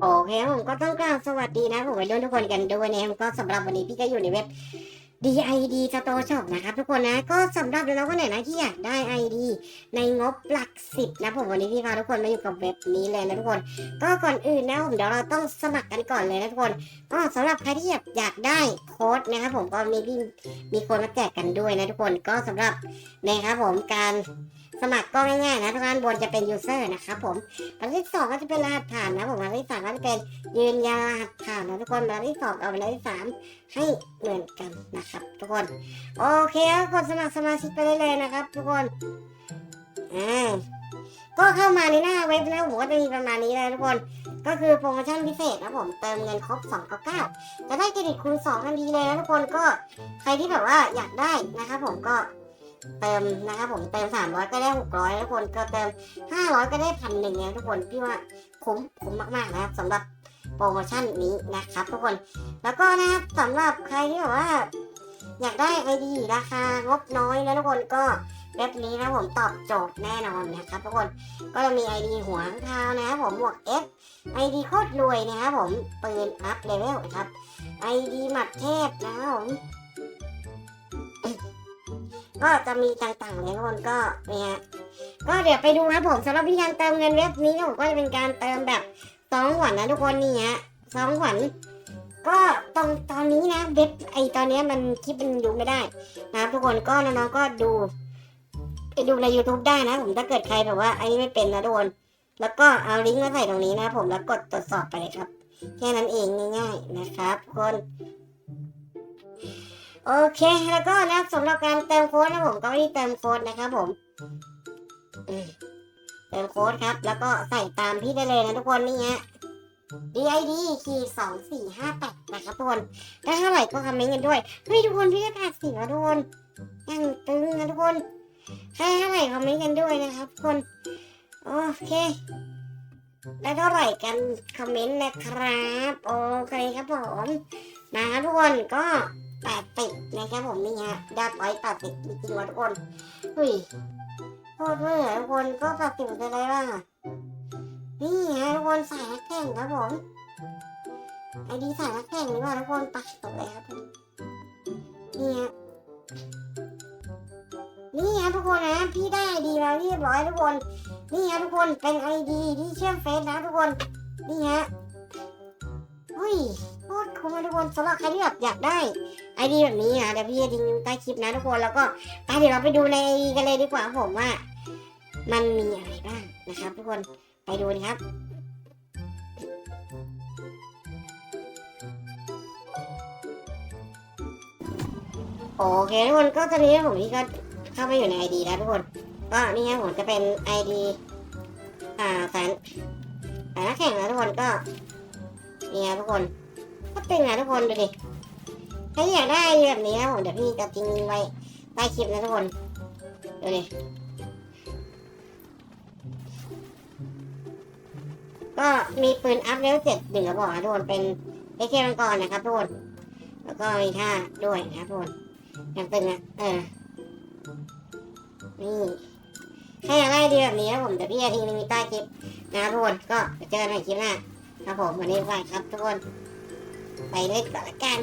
โอเคผมก็ต้องกล่าวสวัสดีนะผมไปด้วยทุกคนกันด้วยนะครับก็สำหรับวันนี้พี่ก็อยู่ในเว็บ DID Store Shop นะครับทุกคนนะก็สำหรับน้องๆคนไหนนะที่อยากได้ ID ในงบหลักสิบนะผมวันนี้พี่พาทุกคนมาอยู่กับเว็บนี้เลยนะทุกคน ก็ก่อนอื่นนะผมเดี๋ยวเราต้องสมัครกันก่อนเลยนะทุกคนก็สำหรับใครที่อยากได้โค้ดนะครับผมก็มีพี่มีโค้ดมาแจกกันด้วยนะทุกคนก็สำหรับนะครับผมการ สมัครก็ง่ายๆนะทุกท่านบนจะเป็น user นะครับผมอันที่สองก็จะเป็นรหัสผ่านนะผมอันที่สามก็จะเป็นยืนยันรหัสผ่านนะทุกคนแบบที่สองเอาแบบที่สามให้เหมือนกันนะครับ ทุกคนโอเคกดสมัครสมาชิกไปได้เลยนะครับ ทุกคนอ่าก็เข้ามาในหน้าเว็บนะผมก็จะมีประมาณนี้เลยทุกคน ก็คือโปรโมชั่นพิเศษนะผมเติมเงินครบ 299 จะได้เครดิตคูณ2ทันทีเลยนะทุกคนก็ใครที่แบบว่าอยากได้นะครับผมก็ เติมนะครับผมเติม300ก็ได้600ทุกคนก็เติม500ก็ได้พันหนึ่งนะทุกคนพี่ว่าคุ้มคุ้มมากๆนะครับสำหรับโปรโมชั่นนี้นะครับ ทุกคนแล้วก็นะครับสำหรับใครที่แบบว่า อยากได้ไอดีราคางบน้อยนะทุกคนก็เว็บนี้นะผมตอบโจทย์แน่นอนนะครับทุกคนก็จะมีไอดีหัวข้างเท้านะครับผมหมวก F ไอดีโคตรรวยนะครับผมปืนอัพเลเวลครับไอดีหมัดเทพนะครับผม ก็จะมีต่างๆเลยทุกคนก็เนี่ยก็เดี๋ยวไปดูครับผมสำหรับวิธีการเติมเงินเว็บนี้ผมก็จะเป็นการเติมแบบสองหวันนะทุกคนนี่ฮะสองหวันก็ตอนตอนนี้นะเว็บไอตอนนี้มันคลิปมันดูไม่ได้นะครับทุกคนก็น้องๆก็ดูไปดูใน YouTube ได้นะผมถ้าเกิดใครแบบว่าไอ้นี่ไม่เป็นนะทุกคนแล้วก็เอาลิงก์มาใส่ตรงนี้นะผมแล้วกดตรวจสอบไปเลยครับ แค่นั้นเองง่ายๆนะครับทุกคน โอเค แล้วก็นะสำหรับการเติมโค้ดนะผมก็ที่เติมโค้ดนะครับผมเติมโค้ดครับ แล้วก็ใส่ตามพี่ได้เลยนะทุกคนนี่ฮะ DID คีสองสี่ห้าแปดนะครับทุกคนถ้าเท่าไหร่ก็คอมเมนต์กันด้วยเฮ้ยทุกคนพี่ได้แปดสิบแล้วทุกคนยังตึงนะทุกคนให้เท่าไหร่คอมเมนต์กันด้วยนะครับทุกคนโอเคได้เท่าไหร่กันคอมเมนต์นะครับ โอเคครับผมนะครับทุกคนก็ แปดสิบนะครับผมนี่ฮะยอดไว้แปดสิบจริงๆวะทุกคนเฮ้ยโคตรเมื่อทุกคนก็แปดสิบเป็นไรบ้างอะนี่ฮะทุกคนสายนักแข่งครับผมไอดีสายนักแข่งนี่ว่าทุกคนไปตกเลยครับนี่ฮะนี่ฮะทุกคนนะพี่ได้ไอดีแล้วเรียบร้อยทุกคน นี่ฮะทุกคนเป็นไอดีที่เชื่อมเฟซนะทุกคนนี่ฮะเฮ้ยโคตรคุ้มทุกคนสำหรับใครที่แบบอยากได้ ไอเดียแบบนี้อะเดี๋ยวพี่จะทิ้งใต้คลิปนะทุกคนแล้วก็ไปเดี๋ยวเราไปดูในกันเลยดีกว่าผมว่า มันมีอะไรบ้างนะครับ ทุกคนไปดูนะครับโอเคทุกคนก็ตอนนี้ผมนี่ก็เข้ามาอยู่ในไอดีแล้วทุกคน ก็นี่ครับผมจะเป็นไอดีอ่าแฟนแฟนนักแข่งนะทุกคนก็นี่ครับทุกคน ก็ตึงนะทุกคนดูดิ ถ้าอยากได้แบบนี้นะผมเดี๋ยวพี่จะทิ้งไว้ใต้คลิปนะทุกคนดูดิก็มีปืนอัพเลเวลเจ็ดหนึ่งกระบอกนะทุกคนเป็นเอเคมังกรนะครับทุกคนแล้วก็มีท่าด้วยนะครับทุกคนอย่างตึงนะเออนี่ถ้าอยากได้ดีแบบนี้นะผมเดี๋ยวพี่จะทิ้งลิงก์ไว้ใต้คลิปนะครับทุกคนก็เจอกันใหม่คลิปหน้าครับผมวันนี้ไปครับทุกคนไปเล่นก่อนละกัน